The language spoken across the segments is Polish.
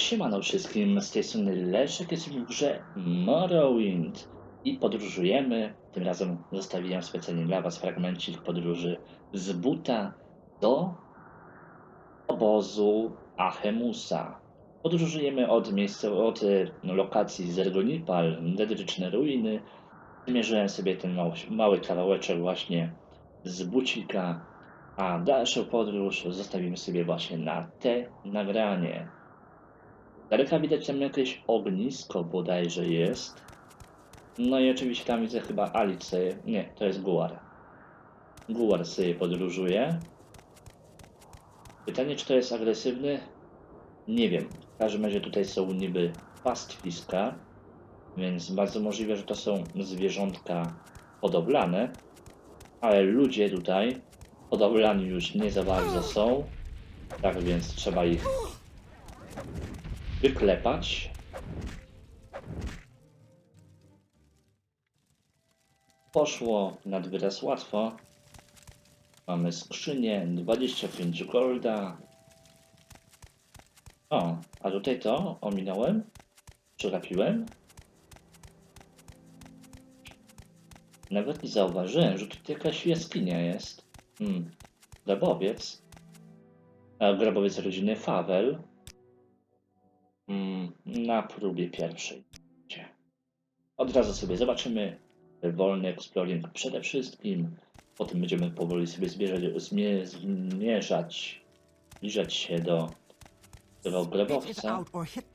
Siemano wszystkim, z tej strony Leszek, jesteśmy w grze Morrowind i podróżujemy. Tym razem zostawiłem specjalnie dla Was fragmencik podróży z Buta do obozu Achemusa. Podróżujemy od miejsca, od e, lokacji Zergonipal, Dedryczne Ruiny. Mierzyłem sobie ten mały, mały kawałeczek właśnie z Bucika, a dalszą podróż zostawimy sobie właśnie na te nagranie. Daleka widać tam jakieś ognisko bodajże jest. No i oczywiście tam widzę chyba Alice. Nie, to jest Guar. Guar sobie podróżuje. Pytanie, czy to jest agresywny? Nie wiem. W każdym razie tutaj są niby pastwiska, więc bardzo możliwe, że to są zwierzątka hodowlane, ale ludzie tutaj hodowlani już nie za bardzo są. Tak więc trzeba ich wyklepać. Poszło nad wyraz łatwo. Mamy skrzynię, 25 golda. O, a tutaj to ominąłem? Przegapiłem? Nawet nie zauważyłem, że tutaj jakaś jaskinia jest. Hmm, grabowiec. A, grabowiec rodziny Fawel. Mm, na próbie pierwszej. Od razu sobie zobaczymy wolny exploring przede wszystkim. Potem będziemy powoli sobie zbierzać, zmie, zmierzać, zbliżać się do tego Hit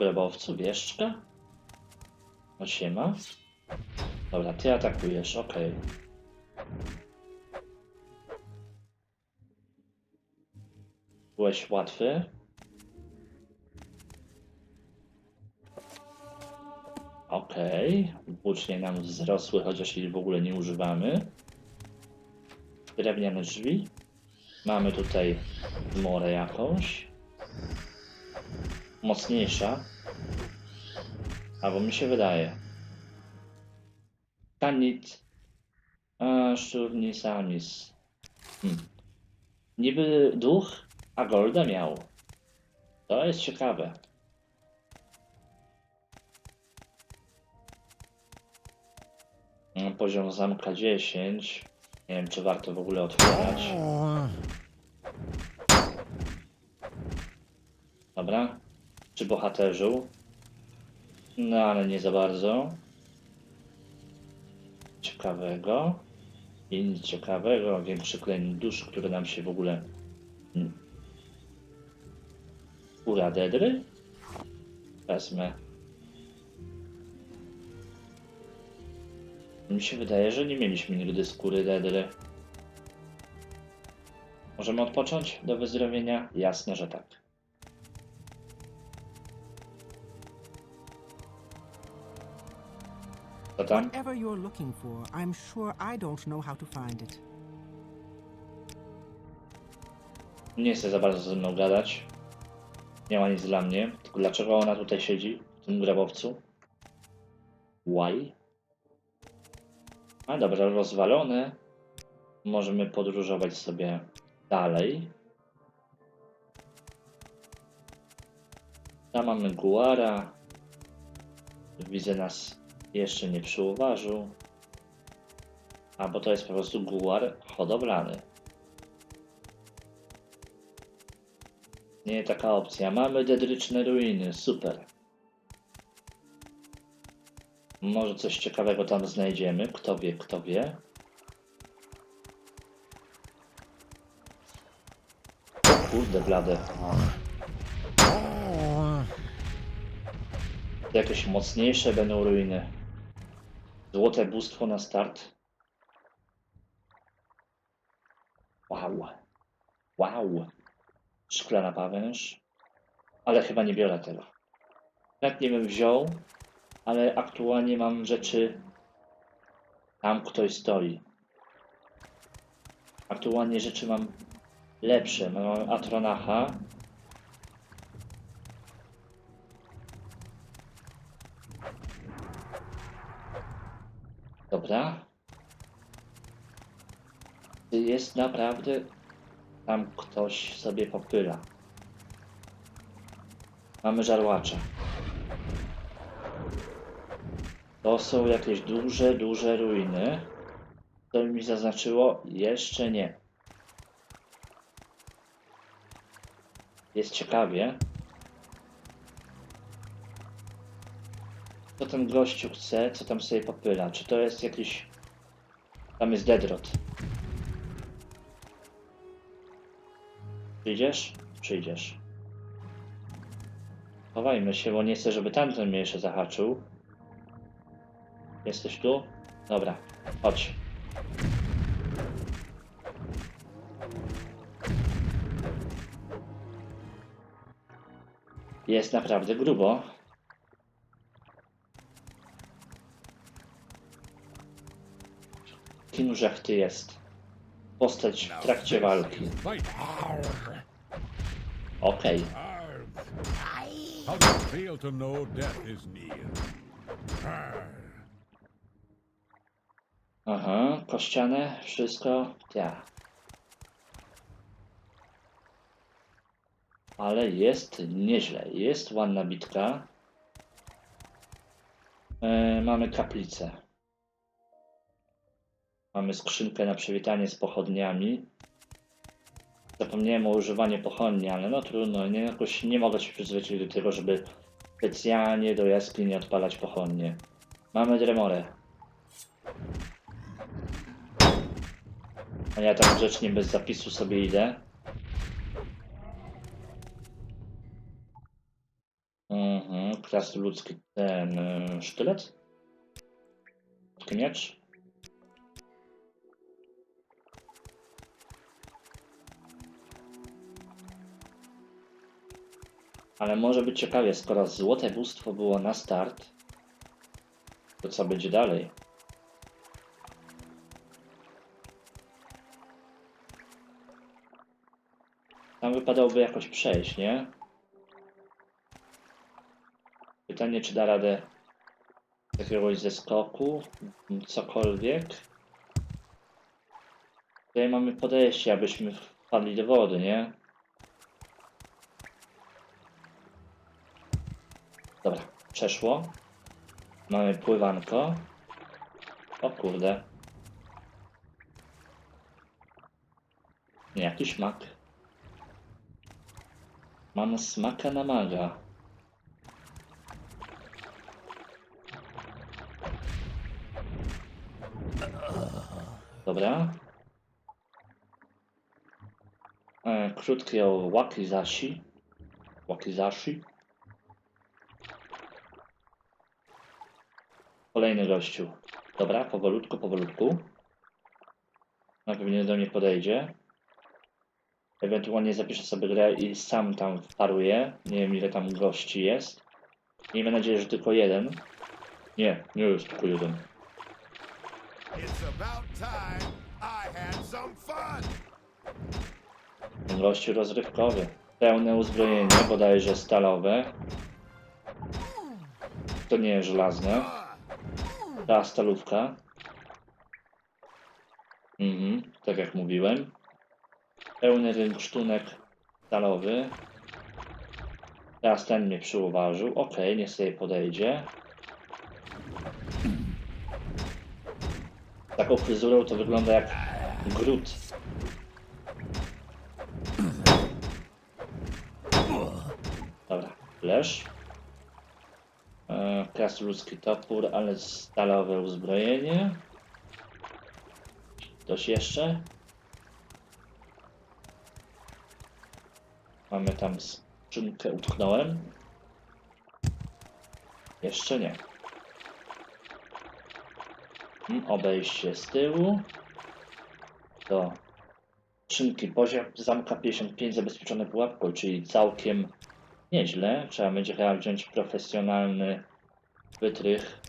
Glebowcu, wieszczka. No siema. Dobra, ty atakujesz, okej. Byłeś łatwy. Okej. Włócznie nam wzrosły, chociaż ich w ogóle nie używamy. Drewniane drzwi. Mamy tutaj morę jakąś. Mocniejsza. Albo mi się wydaje. Tanit. A, szczurni samis. Hmm. Niby duch, a Golda miał. To jest ciekawe. Mm, Poziom zamka 10. Nie wiem, czy warto w ogóle otwierać. Dobra. Czy bohaterzu? No, ale nie za bardzo. Ciekawego. I nic ciekawego. Większy klejn dusz, który nam się w ogóle Hmm. Ura Dedry? Wezmę. Mi się wydaje, że nie mieliśmy nigdy skóry Dedry. Możemy odpocząć do wyzdrowienia? Jasne, że tak. Tam? Whatever you're looking for, I'm sure I don't know how to find it. Nie chce za bardzo ze mną gadać. Nie ma nic dla mnie. Tylko dlaczego ona tutaj siedzi? W tym grabowcu? Why? A dobra, rozwalone. Możemy podróżować sobie dalej. Tam mamy Guara. Widzę nas jeszcze nie przyuważył. A bo to jest po prostu Guar hodowlany. Nie taka opcja. Mamy dedryczne ruiny. Super. Może coś ciekawego tam znajdziemy. Kto wie, kto wie. Kurde, blade. Jakieś mocniejsze będą ruiny. Złote bóstwo na start. Wow. Wow. Szklana pawęż. Ale chyba nie biorę tego. Jak nie bym wziął, ale aktualnie mam rzeczy Tam ktoś stoi. Aktualnie rzeczy mam lepsze. Mam Atronacha. Dobra. Jest naprawdę tam ktoś sobie popyla. Mamy żarłacza. To są jakieś duże, duże ruiny. To mi zaznaczyło? Jeszcze nie. Jest ciekawie. Co ten gościu chce? Co tam sobie popyla? Czy to jest jakiś... Tam jest Dedrot. Przyjdziesz? Przyjdziesz. Chowajmy się, bo nie chcę, żeby tamten mnie jeszcze zahaczył. Jesteś tu? Dobra, chodź. Jest naprawdę grubo. Kim ty jest? Postać w trakcie walki. Okej. Near? Aha, kościane, wszystko, ja. Ale jest nieźle, jest ładna bitka. E, mamy kaplicę. Mamy skrzynkę na przywitanie z pochodniami. Zapomniałem o używaniu pochodni, ale no trudno, nie, jakoś nie mogę się przyzwyczaić do tego, żeby specjalnie do jaskini odpalać pochodnie. Mamy dremorę. A ja tak grzecznie bez zapisu sobie idę. Mhm, klas ludzki ten y, sztylet? Miecz? Ale może być ciekawie, skoro złote bóstwo było na start, to co będzie dalej? Tam wypadałoby jakoś przejść, nie? Pytanie, czy da radę jakiegoś ze skoku, cokolwiek. Tutaj mamy podejście, abyśmy wpadli do wody, nie? Dobra, przeszło. Mamy pływanko. O kurde. Nie, jakiś mak. Mam smaka na maga. Dobra. E, krótkie o wakizashi. Wakizashi. Kolejny gościu. Dobra, powolutku, powolutku. Na pewno do mnie podejdzie. Ewentualnie zapiszę sobie grę i sam tam wparuję. Nie wiem ile tam gości jest. Miejmy nadzieję, że tylko jeden. Nie, nie jest tylko jeden. Gościu rozrywkowy. Pełne uzbrojenie, bodajże stalowe. To nie jest żelazne. Ta stalówka. Mhm, tak jak mówiłem. Pełny rynsztunek stalowy. Teraz ten mnie przyuważył. Okej, niech sobie podejdzie. Taką fryzurą to wygląda jak grut. Dobra, leż. E, Krasnoludzki topór, ale stalowe uzbrojenie. Ktoś jeszcze? Mamy tam skrzynkę, utknąłem. Jeszcze nie. Mm, Obejście z tyłu. Do skrzynki poziom zamka 55 zabezpieczone pułapką, czyli całkiem nieźle. Trzeba będzie chyba wziąć profesjonalny wytrych.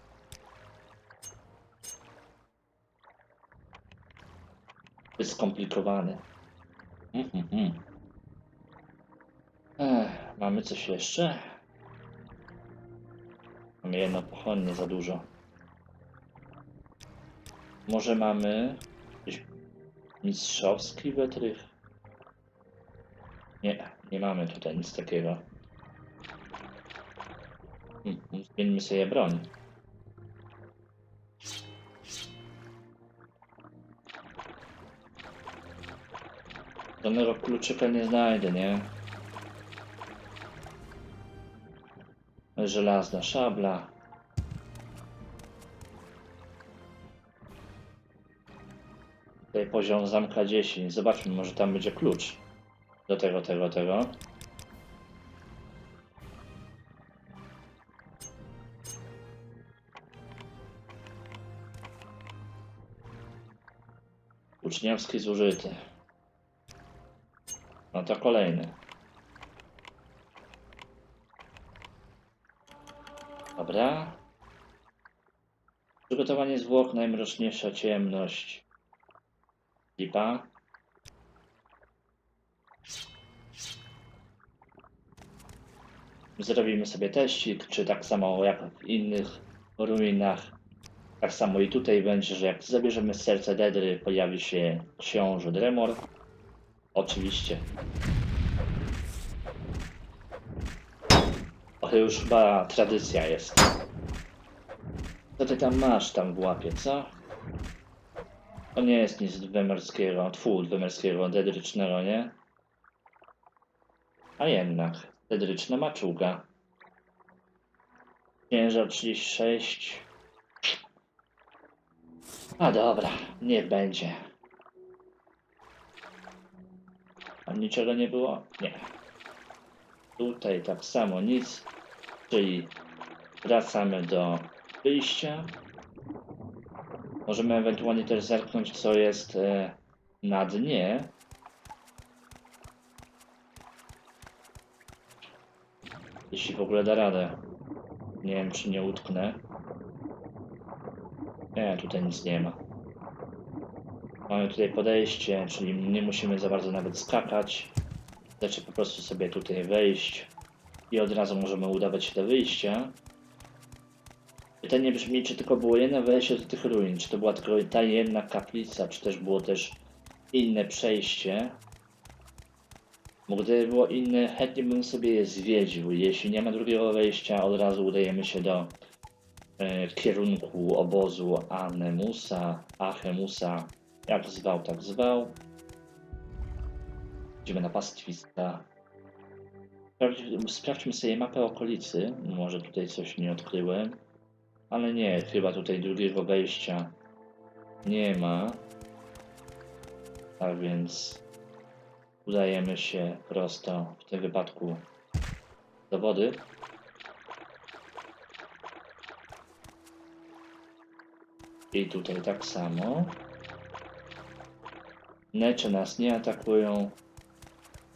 skomplikowany. Mhm, mhm. Ech, mamy coś jeszcze? Mamy jedno pochonnie za dużo. Może mamy jakiś mistrzowski wytrych? Nie, nie mamy tutaj nic takiego. Zmieńmy sobie broń. Żadnego kluczyka nie znajdę, nie? Żelazna szabla. Tutaj poziom zamka 10. Zobaczmy, może tam będzie klucz. Do tego, tego, tego. Uczniowski zużyty. No to kolejny. Dobra. Przygotowanie zwłok, najmroczniejsza ciemność. Lipa. Zrobimy sobie teścik, czy tak samo jak w innych ruinach. Tak samo i tutaj będzie, że jak zabierzemy serce Dedry, pojawi się książę Dremor. Oczywiście. To już chyba tradycja jest. Co ty tam masz tam w łapie, co? To nie jest nic dwemerskiego, tfu, dwemerskiego, dedrycznego, nie? A jednak, dedryczna maczuga. Ciężar 36. A dobra, niech będzie. Tam niczego nie było? Nie. Tutaj tak samo nic. Czyli wracamy do wyjścia. Możemy ewentualnie też zerknąć, co jest e, na dnie. Jeśli w ogóle da radę. Nie wiem, czy nie utknę. Nie, tutaj nic nie ma. Mamy tutaj podejście, czyli nie musimy za bardzo nawet skakać. Wystarczy po prostu sobie tutaj wejść i od razu możemy udawać się do wyjścia. Pytanie brzmi, czy tylko było jedno wejście do tych ruin, czy to była tylko ta jedna kaplica, czy też było też inne przejście. Bo gdyby było inne, chętnie bym sobie je zwiedził. Jeśli nie ma drugiego wejścia, od razu udajemy się do e, kierunku obozu Anemusa, Achemusa, jak zwał, tak zwał. Idziemy na pastwiska. Sprawdź- Sprawdźmy sobie mapę okolicy. Może tutaj coś nie odkryłem. Ale nie, chyba tutaj drugiego wejścia nie ma. A więc udajemy się prosto w tym wypadku do wody. I tutaj tak samo. Necze nas nie atakują.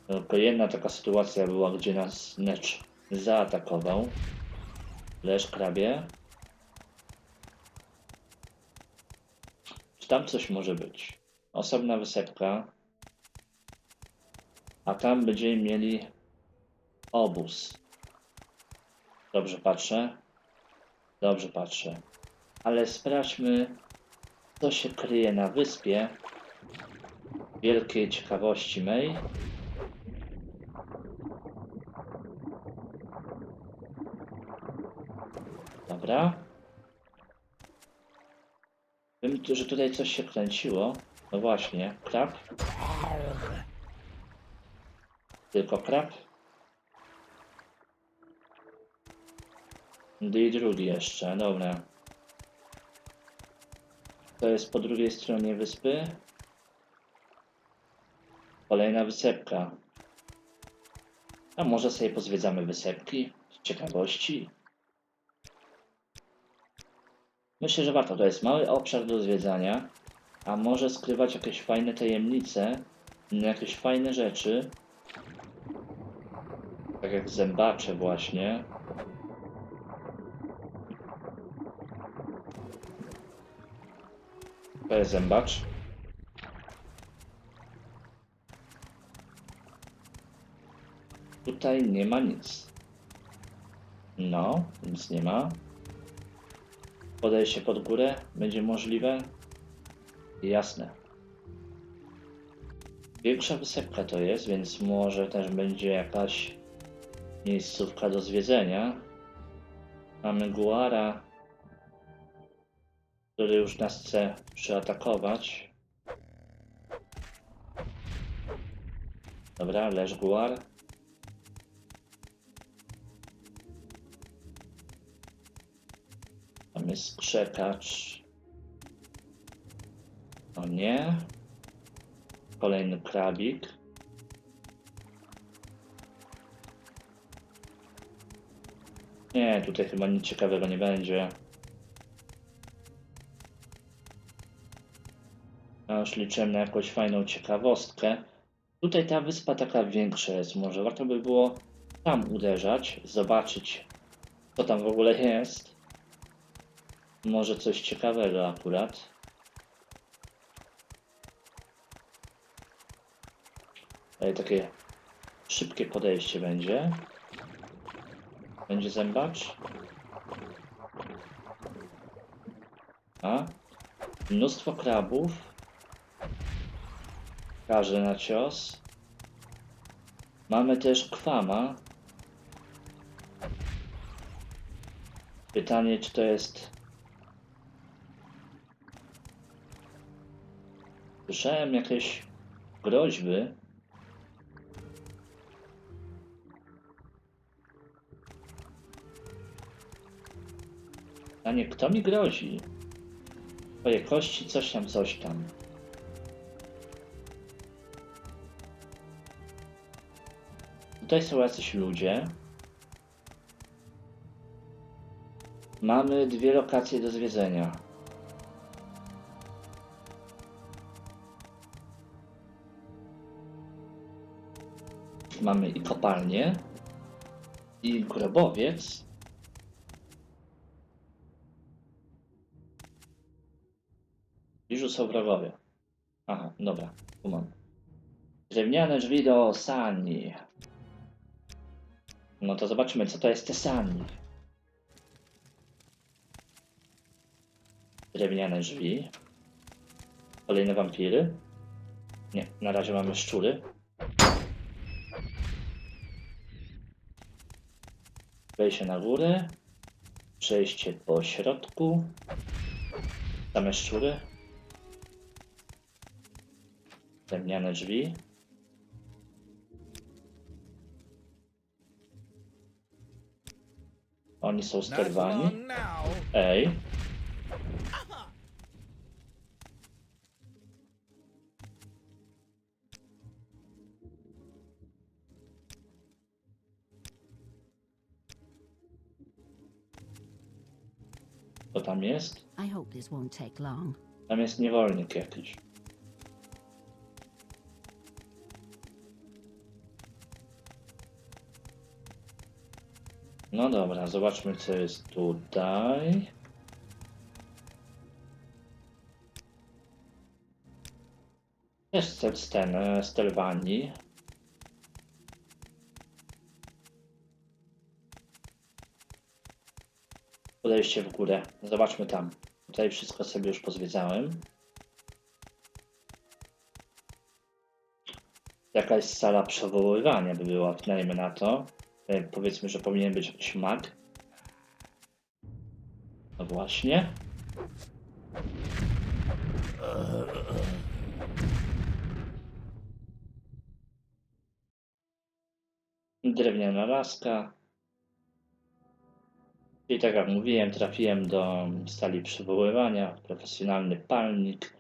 Tylko jedna taka sytuacja była, gdzie nas Necz zaatakował. Leż krabie. Czy tam coś może być? Osobna wysepka. A tam będziemy mieli obóz. Dobrze patrzę. Dobrze patrzę. Ale sprawdźmy, co się kryje na wyspie. Wielkiej ciekawości mej. Dobra. Wiem, że tutaj coś się kręciło. No właśnie, krab. Tylko krab. I drugi jeszcze, dobra. To jest po drugiej stronie wyspy. Kolejna wysepka. A może sobie pozwiedzamy wysepki z ciekawości? Myślę, że warto. To jest mały obszar do zwiedzania, a może skrywać jakieś fajne tajemnice, jakieś fajne rzeczy. Tak jak zębacze właśnie. E, zębacz. Tutaj nie ma nic. No, nic nie ma. Podaję się pod górę, będzie możliwe. Jasne. Większa wysepka to jest, więc może też będzie jakaś miejscówka do zwiedzenia. Mamy Guara, który już nas chce przyatakować. Dobra, leż Guar. Tam jest skrzekacz. O nie. Kolejny krabik. Nie, tutaj chyba nic ciekawego nie będzie. Już liczyłem na jakąś fajną ciekawostkę. Tutaj ta wyspa taka większa jest. Może warto by było tam uderzać, zobaczyć, co tam w ogóle jest. Może coś ciekawego akurat. Ale takie szybkie podejście będzie. Będzie zębacz. A? Mnóstwo krabów. Każe na cios. Mamy też kwama. Pytanie, czy to jest. Słyszałem jakieś groźby. Pytanie, kto mi grozi? Twoje kości, coś tam, coś tam. Tutaj są jacyś ludzie. Mamy dwie lokacje do zwiedzenia. Mamy i kopalnię, i grobowiec. Bliżu są wrogowie. Aha, dobra, kumam. Drewniane drzwi do sani. No to zobaczmy, co to jest te sani. Drewniane drzwi. Kolejne wampiry. Nie, na razie mamy szczury. Wejście na górę. Przejście po środku. Same szczury. Drewniane drzwi. Oni są sterwani. Ej. Co tam jest? I hope this won't take long. Tam jest niewolnik jakiś. No dobra, zobaczmy co jest tutaj. Z ten, z Telwanii. Podejście w górę. Zobaczmy tam. Tutaj wszystko sobie już pozwiedzałem. Jakaś sala przewoływania by była, przynajmniej na to. E, Powiedzmy, że powinien być jakiś mag. No właśnie. Drewniana laska. I tak jak mówiłem, trafiłem do sali przywoływania, profesjonalny palnik.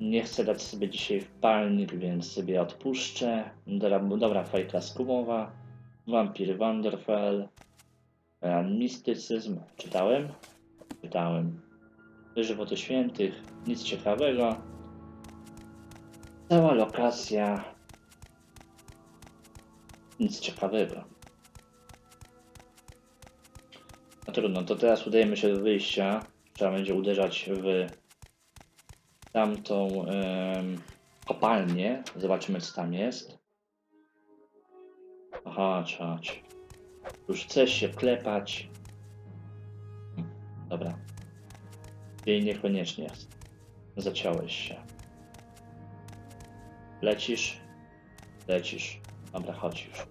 Nie chcę dać sobie dzisiaj w palnik, więc sobie odpuszczę. Dobra, dobra fajka skumowa. Wampir Wanderfell. e, Mistycyzm. Czytałem? Czytałem. Żywoty świętych. Nic ciekawego. Cała lokacja. Nic ciekawego. No trudno, to teraz udajemy się do wyjścia. Trzeba będzie uderzać w tamtą em, kopalnię. Zobaczymy, co tam jest. Chodź, chodź. Już chcesz się klepać. Dobra. Jej niekoniecznie. Zaciąłeś się. Lecisz? Lecisz. Dobra, chodź już.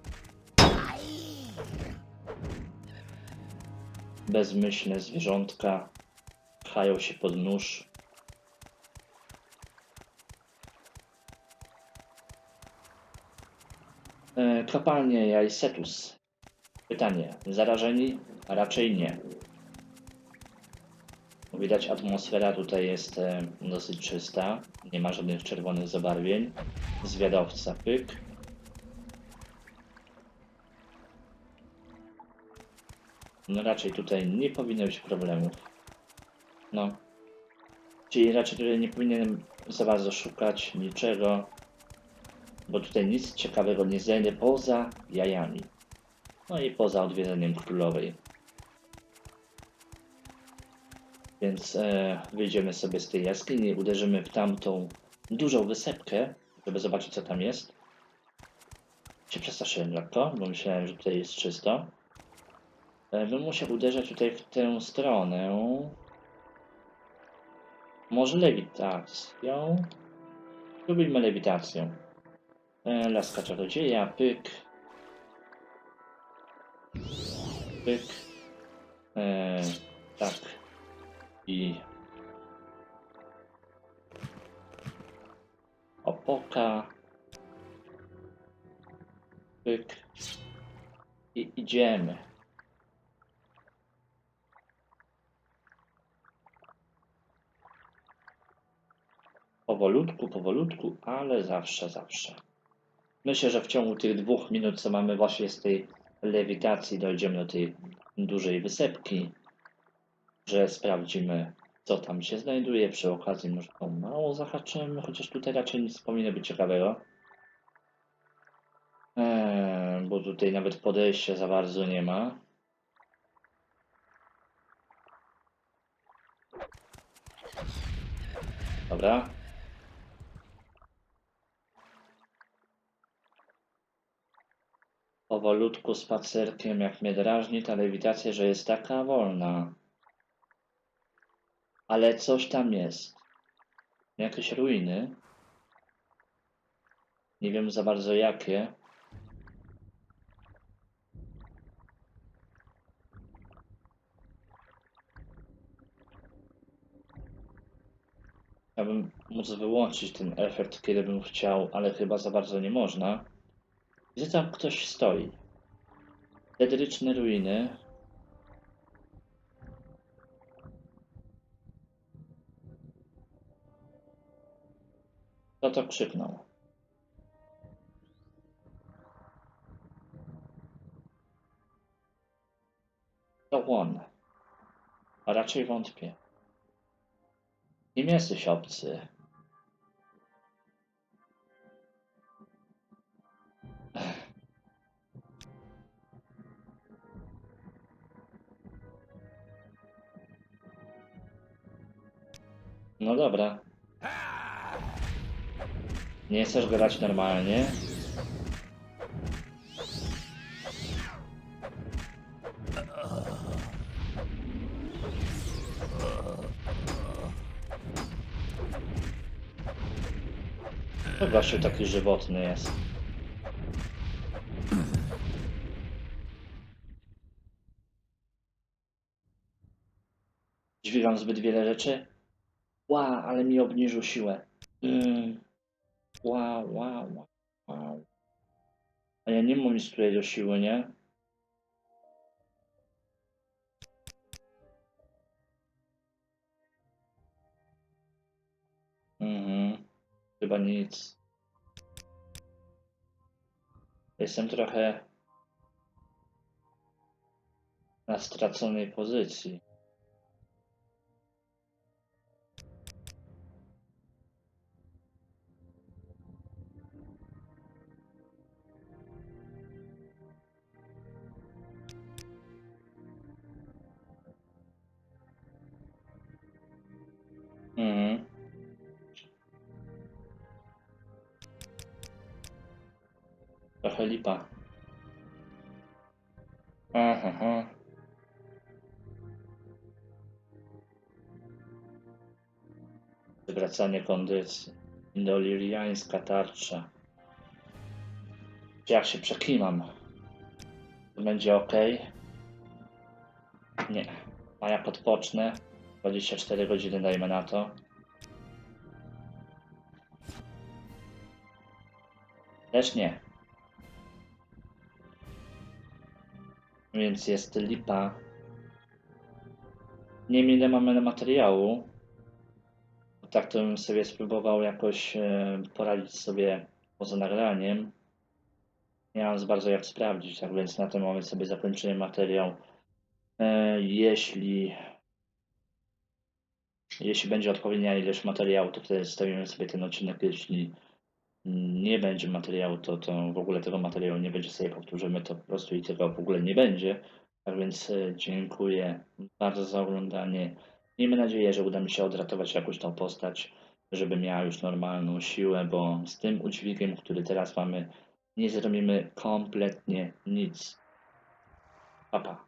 Bezmyślne zwierzątka pchają się pod nóż. Kopalnie Jajsetus. Pytanie. Zarażeni? Raczej nie. Widać atmosfera tutaj jest e, dosyć czysta. Nie ma żadnych czerwonych zabarwień. Zwiadowca pyk. No raczej tutaj nie powinno być problemów. No. Czyli raczej tutaj nie powinienem za bardzo szukać niczego. Bo tutaj nic ciekawego nie znajdę poza jajami. No i poza odwiedzeniem królowej. Więc e, wyjdziemy sobie z tej jaskini, uderzymy w tamtą dużą wysepkę, żeby zobaczyć co tam jest. Się przestraszyłem lekko, bo myślałem, że tutaj jest czysto. E, bym musiał uderzać tutaj w tę stronę. Może lewitacją? Spróbujmy lewitacją. E, laska czarodzieja, pyk. Pyk. E, tak. I opoka. Pyk. I idziemy. Powolutku, powolutku, ale zawsze, zawsze. Myślę, że w ciągu tych dwóch minut, co mamy właśnie z tej lewitacji, dojdziemy do tej dużej wysepki, że sprawdzimy, co tam się znajduje. Przy okazji może to mało zahaczymy, chociaż tutaj raczej nic powinno być ciekawego. Eee, bo tutaj nawet podejścia za bardzo nie ma. Dobra. Powolutku spacerkiem, jak mnie drażni ta lewitacja, że jest taka wolna. Ale coś tam jest. Jakieś ruiny. Nie wiem za bardzo jakie. Ja bym móc wyłączyć ten efekt, kiedy bym chciał, ale chyba za bardzo nie można. Gdzie tam ktoś stoi? Dedryczne ruiny. Kto to krzyknął? To on. A raczej wątpię. Kim jesteś obcy? No dobra. Nie chcesz grać normalnie? To gościu taki żywotny jest. Zbyt wiele rzeczy? Ła, ale mi obniżył siłę. Mm. Wow, wow, wow. A ja nie mam nic tutaj do siły, nie? Mhm. Chyba nic. Jestem trochę na straconej pozycji. Trochę lipa. Aha, aha. Kondycji. Indoliriańska tarcza. Jak się przeklimam? To będzie ok? Nie. A jak odpocznę? 24 godziny dajmy na to. Też nie. Więc jest lipa. Nie wiem ile mamy na materiału. Tak to bym sobie spróbował jakoś e, poradzić sobie poza nagraniem. Nie mam za bardzo jak sprawdzić, tak więc na ten moment sobie zakończymy materiał. E, jeśli jeśli będzie odpowiednia ilość materiału, to wtedy zostawimy sobie ten odcinek. Jeśli nie będzie materiału, to, to w ogóle tego materiału nie będzie, sobie powtórzymy to po prostu i tego w ogóle nie będzie. Tak więc e, dziękuję bardzo za oglądanie. Miejmy nadzieję, że uda mi się odratować jakoś tą postać, żeby miała już normalną siłę, bo z tym udźwigiem, który teraz mamy, nie zrobimy kompletnie nic. Pa, pa.